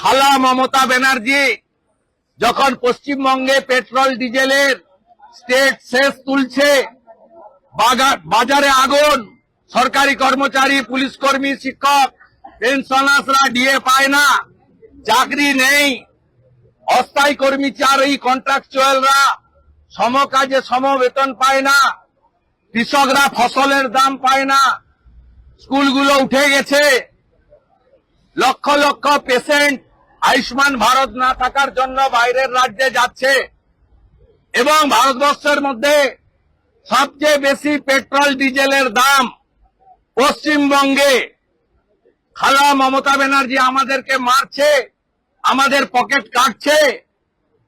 খালা মমতা ব্যানার্জি, যখন পশ্চিমবঙ্গে পেট্রোল, ডিজেলের স্টেট শেষ তুলছে বাজারে আগুন, সরকারি কর্মচারী, পুলিশ কর্মী, শিক্ষক, পেনশনার্সরা ডিএ পায় না, চাকরি নেই। অস্থায়ী কর্মচারী কন্ট্রাকচুয়ালরা সম কাজে সম বেতন পায় না, কৃষকরা ফসলের দাম পায় না, স্কুলগুলো উঠে গেছে। লক্ষ লক্ষ পেশেন্ট আয়ুষ্মান ভারত না থাকার জন্য বাইরের রাজ্যে যাচ্ছে। এবং ভারতবর্ষের মধ্যে সবচেয়ে বেশি পেট্রোল, ডিজেলের দাম পশ্চিমবঙ্গে। খালা মমতা ব্যানার্জি আমাদেরকে মারছে, আমাদের পকেট কাটছে।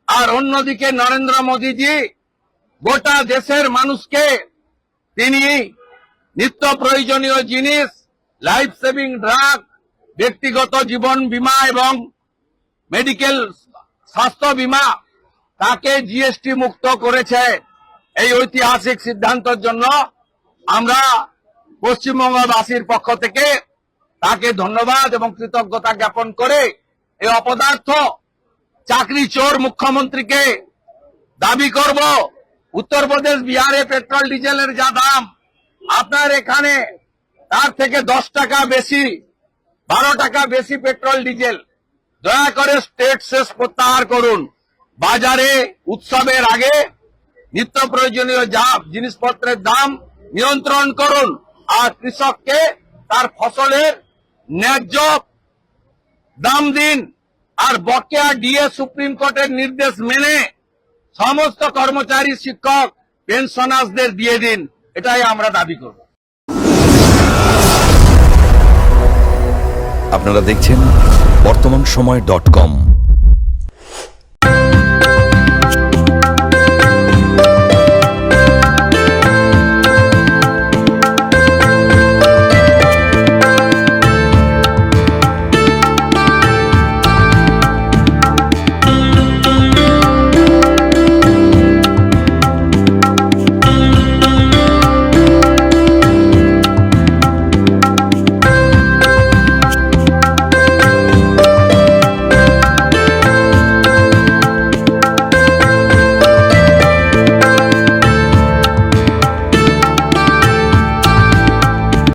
আর অন্যদিকে নরেন্দ্র মোদীজি গোটা দেশের মানুষকে তিনি নিত্য প্রয়োজনীয় জিনিস লাইফ সেভিং ড্রাগ ব্যক্তিগত জীবন বীমা এবং মেডিকেল স্বাস্থ্য বীমা তাকে জিএসটি মুক্ত করেছে। এই ঐতিহাসিক সিদ্ধান্তের জন্য আমরা পশ্চিমবঙ্গবাসীর পক্ষ থেকে তাকে ধন্যবাদ এবং কৃতজ্ঞতা জ্ঞাপন করে এই অপদার্থ চাকরি চোর মুখ্যমন্ত্রীকে দাবি করব। উত্তরপ্রদেশ বিহারে পেট্রোল, ডিজেলের যা দাম, আপনার এখানে তার থেকে দশ টাকা বেশি, বারো টাকা বেশি পেট্রোল, ডিজেল। দয়া করে স্টেট শেষ প্রত্যাহার করুন। বাজারে উৎসবের আগে নিত্য প্রয়োজনীয় যা জিনিসপত্রের দাম নিয়ন্ত্রণ করুন আর কৃষককে তার ফসলের ন্যায্য দাম দিন আর বকেয়া ডিএ সুপ্রিম কোর্টের নির্দেশ মেনে সমস্ত কর্মচারী, শিক্ষক পেনশনার্সদের দিয়ে দিন। এটাই আমরা দাবি করব। আপনারা দেখছেন বর্তমান সময় ডট কম।